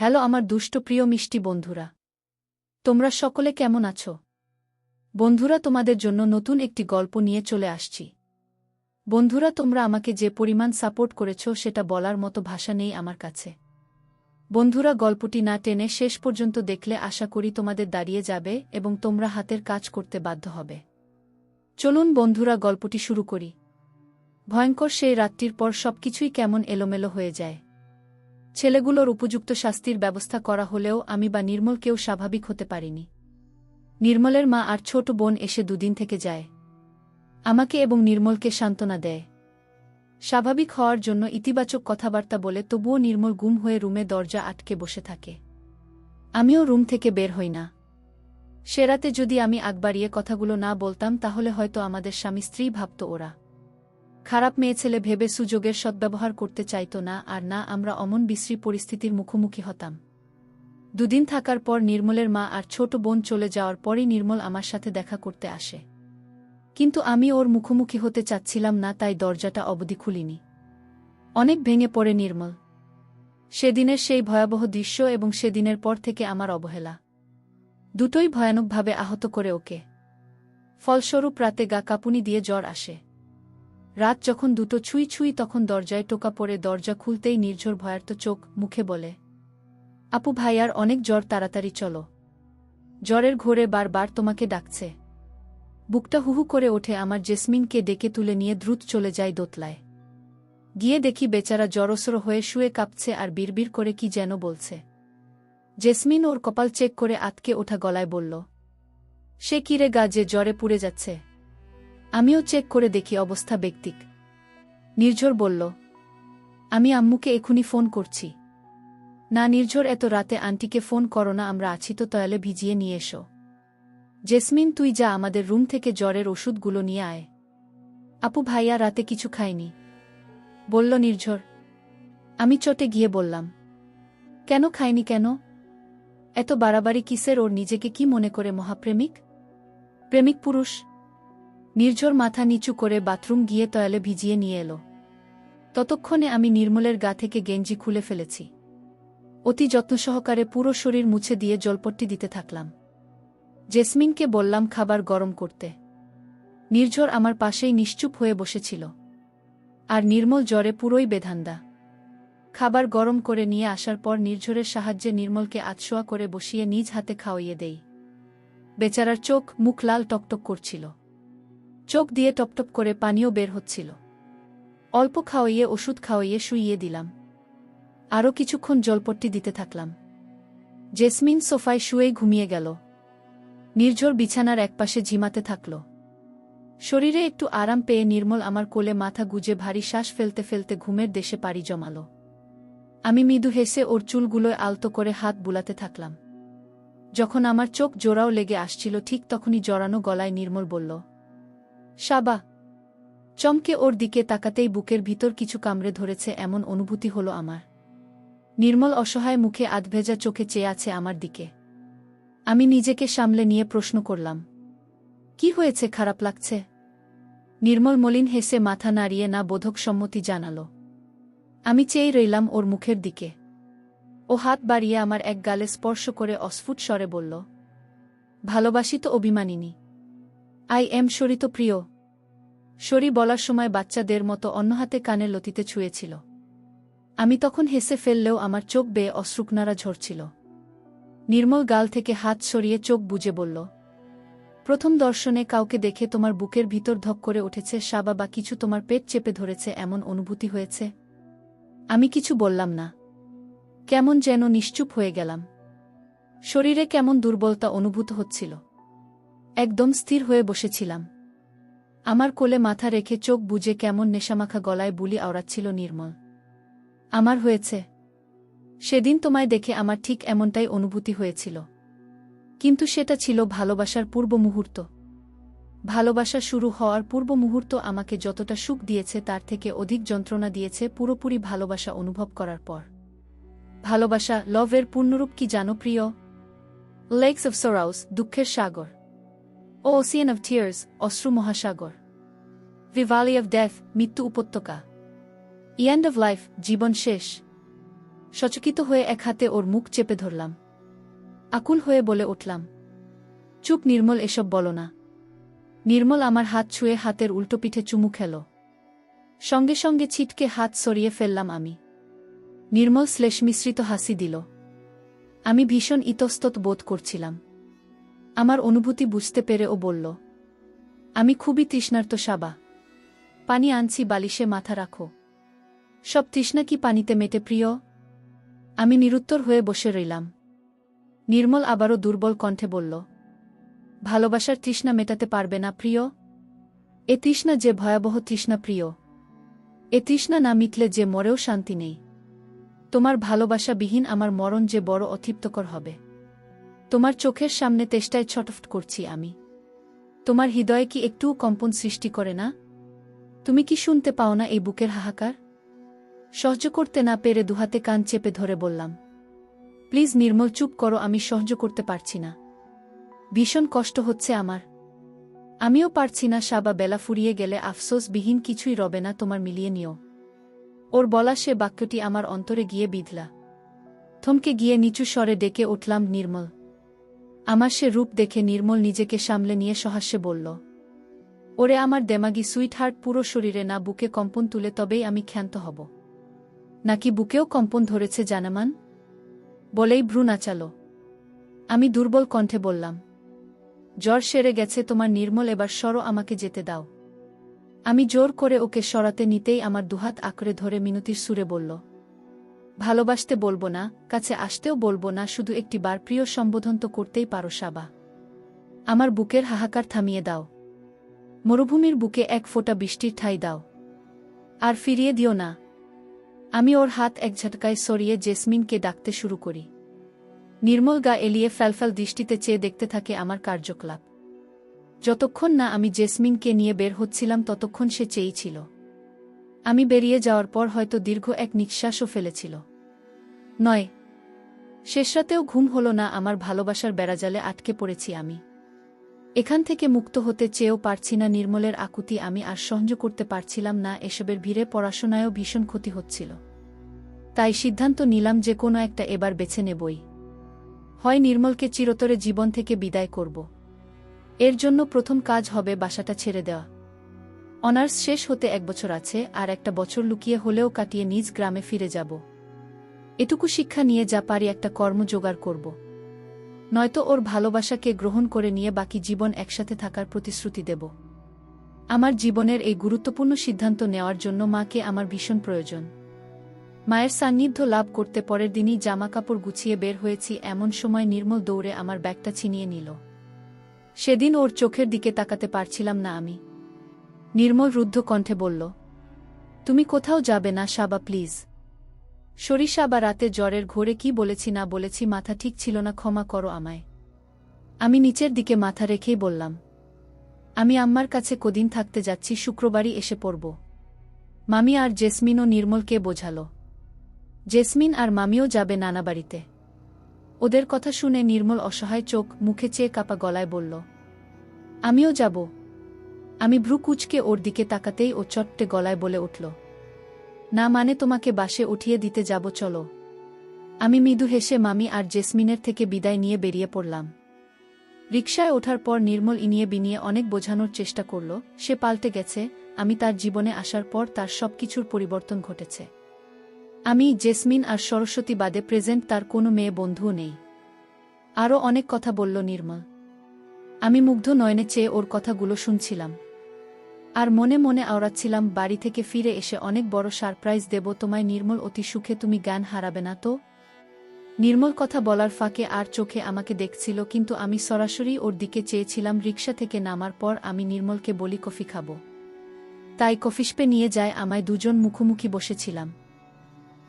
Hello আমার দুষ্ট প্রিয় মিষ্টি বন্ধুরা। তোমরা সকলে কেমন আছো? বন্ধুরা তোমাদের জন্য নতুন একটি গল্প নিয়ে চলে আসছি। বন্ধুরা তোমরা আমাকে যে পরিমাণ সাপোর্ট করেছ সেটা বলার মতো ভাষা নেই আমার কাছে। বন্ধুরা গল্পটি না টেনে শেষ পর্যন্ত দেখলে আশা করি তোমাদের দাঁড়িয়ে যাবে এবং তোমরা হাতের কাজ করতে বাধ্য হবে। চলুন বন্ধুরা গল্পটি শুরু করি। ভয়ঙ্কর সেই রাতটির পর সবকিছুই কেমন এলোমেলো হয়ে যায়। ছেলেগুলোর উপযুক্ত শাস্তির ব্যবস্থা করা হলেও আমি বা নির্মল কেউ স্বাভাবিক হতে পারিনি। নির্মলের মা আর ছোট বোন এসে দুদিন থেকে যায়। আমাকে এবং নির্মলকে সান্ত্বনা দেয়। স্বাভাবিক হওয়ার জন্য ইতিবাচক কথাবার্তা বলে তবুও নির্মল গুম হয়ে রুমে দরজা আটকে বসে থাকে। আমিও রুম থেকে বের হই না। সে রাতে যদি আমি আগবাড়িয়ে কথাগুলো না বলতাম তাহলে হয়তো আমাদের স্বামী স্ত্রী ভাবত ওরা। খারাপ মেয়ে ছেলে ভেবে সুযোগের সদ্ব্যবহার করতে চাইত না, আর না, আমরা অমন বিশ্রী পরিস্থিতির মুখোমুখি হতাম। দুদিন থাকার পর নির্মলের মা আর ছোট বোন চলে যাওয়ার পরই নির্মল আমার সাথে দেখা করতে আসে। কিন্তু আমি ওর মুখোমুখি হতে চাচ্ছিলাম না, তাই দরজাটা অবধি খুলিনি। অনেক ভেঙে পড়ে নির্মল। সেদিনের সেই ভয়াবহ দৃশ্য এবং সেদিনের পর থেকে আমার অবহেলা। দুটোই ভয়ানকভাবে আহত করে ওকে। ফলস্বরূপ রাতে গা কাপুনি দিয়ে জ্বর আসে। রাত যখন দুটো ছুঁই ছুঁই তখন দরজায় টোকা পড়ে দরজা খুলতেই নির্ঝর ভয়ার্ত চোখ মুখে বলে, আপু ভাইয়ার অনেক জ্বর, তাড়াতাড়ি চলো। জ্বরের ঘোরে বারবার তোমাকে ডাকছে। বুকটা হুহু করে ওঠে আমার জেসমিনকে ডেকে তুলে নিয়ে দ্রুত চলে যায় দোতলায়। গিয়ে দেখি বেচারা জড়সড় হয়ে শুয়ে কাঁপছে আর বিড়বিড় করে কি যেন বলছে। জেসমিন ওর কপাল চেক করে আতকে ওঠা গলায় বলল, সে কিরে গা যে জ্বরে পুড়ে যাচ্ছে? আমিও চেক করে দেখি অবস্থা ব্যক্তিক। নির্ঝর বলল, আমি আম্মুকে এখুনি ফোন করছি। না নির্ঝর, এত রাতে আন্টিকে ফোন করো না, আমরা আছি তো তয়ালে ভিজিয়ে নিয়ে এসো। জেসমিন, তুই যা, আমাদের রুম থেকে জ্বরের ওষুধগুলো নিয়ে আয়। আপু, ভাইয়া রাতে কিছু খায়নি। বলল নির্ঝর, আমি চটে গিয়ে বললাম, কেন খায়নি কেন? এত বাড়াবাড়ি কিসের ওর নিজেকে কি মনে করে মহাপ্রেমিক? প্রেমিক পুরুষ নির্ঝর মাথা নিচু করে বাথরুম গিয়ে তয়ালে ভিজিয়ে নিয়ে এলো। ততক্ষণে আমি নির্মলের গা থেকে গেঞ্জি খুলে ফেলেছি। অতি যত্ন সহকারে পুরো শরীর মুছে দিয়ে জলপট্টি দিতে থাকলাম। জেসমিনকে বললাম খাবার গরম করতে। নির্ঝর আমার পাশেই নিশ্চুপ হয়ে বসেছিল। আর নির্মল জ্বরে পুরোই বেধান্দা। খাবার গরম করে নিয়ে আসার পর নির্ঝরের সাহায্যে নির্মলকে আতশোয়া করে বসিয়ে নিজ হাতে খাওয়াইয়ে দেই। বেচারার চোখ মুখ লাল টকটক করছিল। চোখ দিয়ে টপটপ করে পানিও বের হচ্ছিল। অল্প খাওয়াইয়ে, ওষুধ খাওয়াইয়ে শুইয়ে দিলাম। আরও কিছুক্ষণ জলপট্টি দিতে থাকলাম। জেসমিন সোফায় শুয়েই ঘুমিয়ে গেল। নির্ঝর বিছানার একপাশে ঝিমাতে থাকল। শরীরে একটু আরাম পেয়ে নির্মল আমার কোলে মাথা গুজে ভারী শ্বাস ফেলতে ফেলতে ঘুমের দেশে পাড়ি জমাল। আমি মৃদু হেসে ওর চুলগুলোয় আলতো করে হাত বুলাতে থাকলাম। যখন আমার চোখ জোড়াও লেগে আসছিল, ঠিক তখনই জড়ানো গলায় নির্মল বলল সাবা চমকে ওর দিকে তাকাতেই বুকের ভিতর কিছু কামড়ে ধরেছে, এমন অনুভূতি হল আমার। নির্মল অসহায় মুখে আধভেজা চোখে চেয়ে আছে আমার দিকে। আমি নিজেকে সামলে নিয়ে প্রশ্ন করলাম, কি হয়েছে? খারাপ লাগছে? নির্মল মলিন হেসে মাথা নাড়িয়ে না বোধক সম্মতি জানাল। আমি চেয়েই রইলাম ওর মুখের দিকে। ও হাত বাড়িয়ে আমার এক গালে স্পর্শ করে অস্ফুট স্বরে বলল, ভালোবাসি তো অভিমানিনী। আই এম শরিত প্রিয়। শরী বলার সময় বাচ্চাদের মতো অন্য হাতে কানে লতিতে ছুঁয়েছিল। আমি তখন হেসে ফেললেও আমার চোখ বেয়ে অশ্রুকনারা ঝরছিল। নির্মল গাল থেকে হাত সরিয়ে চোখ বুঝে বলল, প্রথম দর্শনে কাউকে দেখে তোমার বুকের ভিতর ধক করে উঠেছে, সাবা বা কিছু তোমার পেট চেপে ধরেছে, এমন অনুভূতি হয়েছে? আমি কিছু বললাম না। কেমন যেন নিশ্চুপ হয়ে গেলাম। শরীরে কেমন দুর্বলতা অনুভূত হচ্ছিল। একদম স্থির হয়ে বসেছিলাম। আমার কোলে মাথা রেখে চোখ বুঝে কেমন নেশামাখা গলায় বুলি আওড়াচ্ছিল নির্মল। আমার হয়েছে। সেদিন তোমায় দেখে আমার ঠিক এমনটাই অনুভূতি হয়েছিল। কিন্তু সেটা ছিল ভালোবাসার পূর্ব মুহূর্ত। ভালোবাসা শুরু হওয়ার পূর্ব মুহূর্ত আমাকে যতটা সুখ দিয়েছে তার থেকে অধিক যন্ত্রণা দিয়েছে পুরোপুরি ভালোবাসা অনুভব করার পর। ভালোবাসা লভের পূর্ণরূপ কি জানো প্রিয়? লেকস অফ সরাউস দুঃখের সাগর। ও ওসিয়ান অফ টিয়ার্স অশ্রু মহাসাগর ভি ভ্যালি অফ ডেথ মৃত্যু উপত্যকা ইয়েন্ড অফ লাইফ জীবন শেষ সচকিত হয়ে এক হাতে ওর মুখ চেপে ধরলাম আকুল হয়ে বলে উঠলাম চুপ নির্মল এসব বলো না নির্মল আমার হাত ছুঁয়ে হাতের উল্টো পিঠে চুমু খেল সঙ্গে সঙ্গে ছিটকে হাত সরিয়ে ফেললাম আমি নির্মল শ্লেষ মিশ্রিত হাসি দিল আমি ভীষণ ইতস্তত বোধ করছিলাম আমার অনুভূতি বুঝতে পেরে ও বলল, আমি খুবই তৃষ্ণার্ত সাবা। পানি আনছি, বালিশে মাথা রাখো। সব তৃষ্ণা কি পানিতে মেটে প্রিয়? আমি নিরুত্তর হয়ে বসে রইলাম। নির্মল আবারও দুর্বল কণ্ঠে বলল, ভালোবাসার তৃষ্ণা মেটাতে পারবে না প্রিয়। এ তৃষ্ণা যে ভয়াবহ তৃষ্ণা প্রিয়। এ তৃষ্ণা না মিটলে যে মরেও শান্তি নেই। তোমার ভালোবাসাবিহীন আমার মরণ যে বড় অতৃপ্তকর হবে। তোমার চোখের সামনে তেষ্টায় ছটফট করছি আমি। তোমার হৃদয়ে কি একটুও কম্পন সৃষ্টি করে না? তুমি কি শুনতে পাও না এই বুকের হাহাকার? সহ্য করতে না পেরে দুহাতে কান চেপে ধরে বললাম, প্লিজ নির্মল, চুপ করো, আমি সহ্য করতে পারছি না। ভীষণ কষ্ট হচ্ছে আমার। আমিও পারছি না, সাবা বেলা ফুরিয়ে গেলে আফসোসবিহীন কিছুই রবে না, তোমার মিলিয়ে নিও ওর বলা সে বাক্যটি আমার অন্তরে গিয়ে বিধলা। থমকে গিয়ে নিচু স্বরে ডেকে উঠলাম নির্মল আমার সে রূপ দেখে নির্মল নিজেকে সামলে নিয়ে সহাস্যে বলল, ওরে আমার দেমাগি সুইট হার্ট পুরো শরীরে না বুকে কম্পন তুলে তবেই আমি ক্ষান্ত হব। নাকি বুকেও কম্পন ধরেছে জানামান? বলেই ভ্রু নাচালো। আমি দুর্বল কণ্ঠে বললাম, জ্বর সেরে গেছে তোমার নির্মল, এবার সরো আমাকে যেতে দাও। আমি জোর করে ওকে সরাতে নিতেই আমার দুহাত আঁকড়ে ধরে মিনতির সুরে বলল ভালোবাসতে বলব না, কাছে আসতেও বলব না, শুধু একটি বার প্রিয় সম্বোধন তো করতেই পারো সাবা। আমার বুকের হাহাকার থামিয়ে দাও। মরুভূমির বুকে এক ফোঁটা বৃষ্টির ঠাই দাও। আর ফিরিয়ে দিও না। আমি ওর হাত এক ঝটকায় সরিয়ে জেসমিনকে ডাকতে শুরু করি। নির্মল গা এলিয়ে ফ্যালফ্যাল দৃষ্টিতে চেয়ে দেখতে থাকে আমার কার্যকলাপ। যতক্ষণ না আমি জেসমিনকে নিয়ে বের হচ্ছিলাম, ততক্ষণ সে চেয়েই ছিল। আমি বেরিয়ে যাওয়ার পর হয়তো দীর্ঘ এক নিঃশ্বাসও ফেলেছিল। নয় শেষরাতেও ঘুম হল না আমার ভালোবাসার বেড়াজালে আটকে পড়েছি আমি। এখান থেকে মুক্ত হতে চেয়েও পারছি না নির্মলের আকুতি, আমি আর সহ্য করতে পারছিলাম না এসবের ভিড়ে পড়াশোনায়ও ভীষণ ক্ষতি হচ্ছিল। তাই সিদ্ধান্ত নিলাম যে কোনো একটা এবার বেছে নেবই। হয় নির্মলকে চিরতরে জীবন থেকে বিদায় করব। এর জন্য প্রথম কাজ হবে বাসাটা ছেড়ে দেওয়া। অনার্স শেষ হতে এক বছর আছে আর একটা বছর লুকিয়ে হলেও কাটিয়ে নিজ গ্রামে ফিরে যাব। এটুকু শিক্ষা নিয়ে যা পারি একটা কর্ম জোগাড় করব। নয়তো ওর ভালোবাসাকে গ্রহণ করে নিয়ে বাকি জীবন একসাথে থাকার প্রতিশ্রুতি দেব। আমার জীবনের এই গুরুত্বপূর্ণ সিদ্ধান্ত নেওয়ার জন্য মাকে আমার ভীষণ প্রয়োজন। মায়ের সান্নিধ্য লাভ করতে পরের দিনই জামাকাপড় গুছিয়ে বের হয়েছি এমন সময় নির্মল দৌড়ে আমার ব্যাগটা ছিনিয়ে নিল। সেদিন ওর চোখের দিকে তাকাতে পারছিলাম না আমি। নির্মল রুদ্ধ কণ্ঠে বলল, তুমি কোথাও যাবে না, সাবা, প্লিজ। সরিষা বা রাতে জ্বরের ঘোরে কি বলেছি না বলেছি মাথা ঠিক ছিল না, ক্ষমা করো আমায়। আমি নিচের দিকে মাথা রেখেই বললাম, আমি আম্মার কাছে কদিন থাকতে যাচ্ছি, শুক্রবারই এসে পড়ব। মামি আর জেসমিনও নির্মলকে বোঝাল। জেসমিন আর মামিও যাবে নানা বাড়িতে। ওদের কথা শুনে নির্মল অসহায় চোখ মুখে চেয়ে কাপা গলায় বলল, আমিও যাব। আমি ভ্রু কুচকে ওর দিকে তাকাতেই ও চট্টে গলায় বলে উঠল, না মানে তোমাকে বাসে উঠিয়ে দিতে যাব, চলো। আমি মৃদু হেসে মামি আর জেসমিনের থেকে বিদায় নিয়ে বেরিয়ে পড়লাম। রিকশায় ওঠার পর নির্মল ইনিয়ে বিনিয়ে অনেক বোঝানোর চেষ্টা করল, সে পাল্টে গেছে, আমি তার জীবনে আসার পর তার সব কিছুর পরিবর্তন ঘটেছে। আমি, জেসমিন আর সরস্বতী বাদে প্রেজেন্ট তার কোনো মেয়ে বন্ধুও নেই। আরও অনেক কথা বলল নির্মল। আমি মুগ্ধ নয়নে চেয়ে ওর কথাগুলো শুনছিলাম। আর মনে মনে আওড়াচ্ছিলাম, বাড়ি থেকে ফিরে এসে অনেক বড় সারপ্রাইজ দেব, তোমায় নির্মল অতি সুখে তুমি জ্ঞান হারাবে না তো? নির্মল কথা বলার ফাঁকে আর চোখে আমাকে দেখছিল, কিন্তু আমি সরাসরি ওর দিকে চেয়েছিলাম, রিক্সা থেকে নামার পর আমি নির্মলকে বলি, কফি খাব। তাই কফিস্পে নিয়ে যায়, আমায় দুজন মুখোমুখি বসেছিলাম।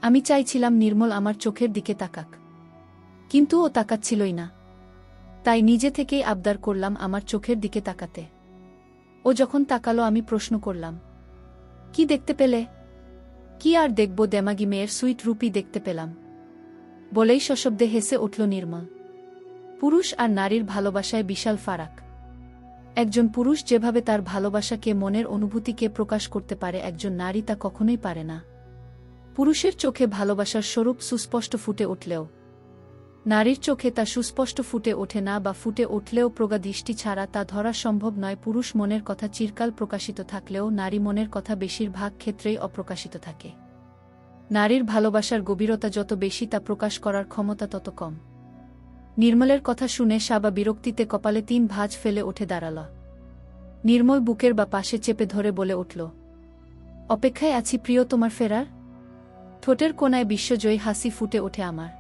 আমি চাইছিলাম নির্মল আমার চোখের দিকে তাকাক, কিন্তু ও তাকাচ্ছিলই না। তাই নিজে থেকেই আবদার করলাম আমার চোখের দিকে তাকাতে। ও যখন তাকালো, আমি প্রশ্ন করলাম, কি দেখতে পেলে? কি আর দেখব দেমাগি মেয়ের সুইট রূপই দেখতে পেলাম। বলেই সশব্দে হেসে উঠল নির্মল পুরুষ আর নারীর ভালোবাসায় বিশাল ফারাক। একজন পুরুষ যেভাবে তার ভালোবাসাকে, মনের অনুভূতিকে প্রকাশ করতে পারে, একজন নারী তা কখনোই পারে না। পুরুষের চোখে ভালোবাসার স্বরূপ সুস্পষ্ট ফুটে উঠলেও নারীর চোখে তা সুস্পষ্ট ফুটে ওঠে না বা ফুটে উঠলেও প্রগা দৃষ্টি ছাড়া তা ধরা সম্ভব নয়। পুরুষ মনের কথা চিরকাল প্রকাশিত থাকলেও নারী মনের কথা বেশিরভাগ ক্ষেত্রেই অপ্রকাশিত থাকে। নারীর ভালোবাসার গভীরতা যত বেশি তা প্রকাশ করার ক্ষমতা তত কম। নির্মলের কথা শুনে সাবা বিরক্তিতে কপালে তিন ভাঁজ ফেলে উঠে দাঁড়াল। নির্মল বুকের বা পাশে চেপে ধরে বলে উঠল, অপেক্ষায় আছি প্রিয় তোমার ফেরার। ঠোঁটের কোনায় বিশ্বজয়ী হাসি ফুটে ওঠে আমার।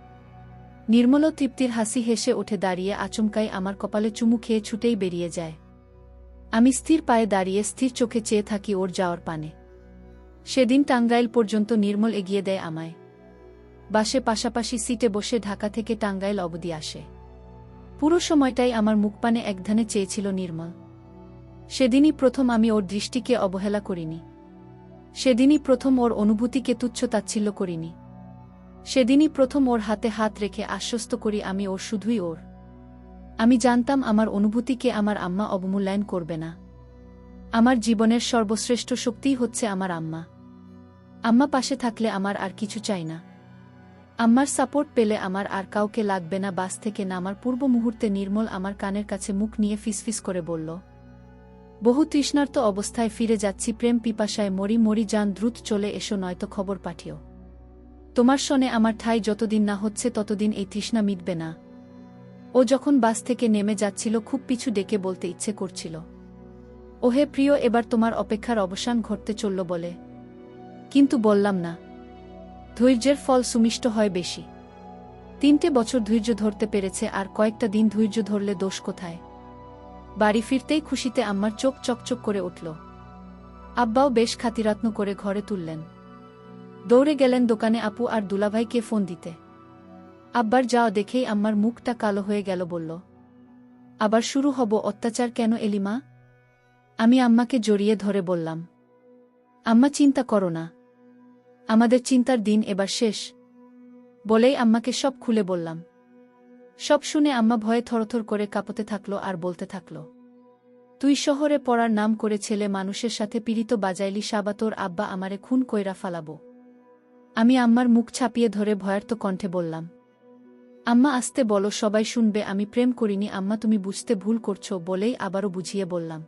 নির্মল তৃপ্তির হাসি হেসে উঠে দাঁড়িয়ে আচমকাই আমার কপালে চুমু খেয়ে ছুটেই বেরিয়ে যায়। আমি স্থির পায়ে দাঁড়িয়ে স্থির চোখে চেয়ে থাকি ওর যাওয়ার পানে। সেদিন টাঙ্গাইল পর্যন্ত নির্মল এগিয়ে দেয় আমায়। বাসে পাশাপাশি সিটে বসে ঢাকা থেকে টাঙ্গাইল অবধি আসে। পুরো সময়টাই আমার মুখপানে একধানে চেয়েছিল নির্মল। সেদিনই প্রথম আমি ওর দৃষ্টিকে অবহেলা করিনি। সেদিনই প্রথম ওর অনুভূতিকে তুচ্ছ তাচ্ছিল্য করিনি। সেদিনই প্রথম ওর হাতে হাত রেখে আশ্বস্ত করি আমি ওর শুধুই ওর। আমি জানতাম আমার অনুভূতিকে আমার আম্মা অবমূল্যায়ন করবে না। আমার জীবনের সর্বশ্রেষ্ঠ শক্তিই হচ্ছে আমার আম্মা। আম্মা পাশে থাকলে আমার আর কিছু চাই না। আম্মার সাপোর্ট পেলে আমার আর কাউকে লাগবে না, বাস থেকে নামার পূর্ব মুহূর্তে নির্মল আমার কানের কাছে মুখ নিয়ে ফিসফিস করে বলল, বহু তৃষ্ণার্ত অবস্থায় ফিরে যাচ্ছি, প্রেম পিপাসায় মরি মরি যান, দ্রুত চলে এসো, নয়তো খবর পাঠিও। তোমার শনে আমার ঠাই যতদিন না হচ্ছে ততদিন এই তৃষ্ণা মিটবে না। ও যখন বাস থেকে নেমে যাচ্ছিল খুব পিছু ডেকে বলতে ইচ্ছে করছিল। ওহে প্রিয়, এবার তোমার অপেক্ষার অবসান ঘটতে চলল বলে। কিন্তু বললাম না। ধৈর্যের ফল সুমিষ্ট হয় বেশি। তিনটে বছর ধৈর্য ধরতে পেরেছে আর কয়েকটা দিন ধৈর্য ধরলে দোষ কোথায়? বাড়ি ফিরতেই খুশিতে আম্মার চোখ চকচক করে উঠল। আব্বাও বেশ খাতিরাত্ন করে ঘরে তুললেন। দৌড়ে গেলেন দোকানে আপু আর দুলাভাইকে ফোন দিতে। আব্বার যাওয়া দেখেই আম্মার মুখটা কালো হয়ে গেল, বলল, আবার শুরু হব অত্যাচার কেন এলিমা আমি আম্মাকে জড়িয়ে ধরে বললাম, আম্মা চিন্তা করো না, আমাদের চিন্তার দিন এবার শেষ। বলেই আম্মাকে সব খুলে বললাম। সব শুনে আম্মা ভয়ে থরথর করে কাঁপতে থাকল আর বলতে থাকল, তুই শহরে পড়ার নাম করে ছেলে মানুষের সাথে পীড়িত বাজাইলি, সাবা তোর আব্বা আমারে খুন কইরা ফালাবো। আমি আম্মার মুখ ছাপিয়ে ধরে ভয়ার্ত কণ্ঠে বললাম, আম্মা আসতে বলো, সবাই শুনবে, আমি প্রেম করিনি, আম্মা তুমি বুঝতে ভুল করছ, বলেই আবারও বুঝিয়ে বললাম,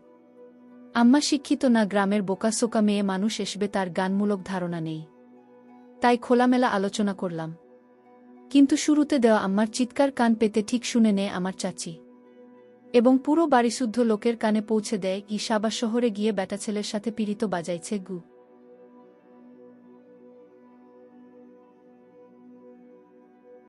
আম্মা শিক্ষিত না, গ্রামের বোকাসোকা মেয়ে মানুষ এসবে, তার গানমূলক ধারণা নেই। তাই খোলামেলা আলোচনা করলাম, কিন্তু শুরুতে দেওয়া আম্মার চিৎকার কান পেতে ঠিক শুনে নেয় আমার চাচি। এবং পুরো বাড়িশুদ্ধ লোকের কানে পৌঁছে দেয় ই সাবা শহরে গিয়ে বেটা ছেলের সাথে পীড়িত বাজাইছে গু।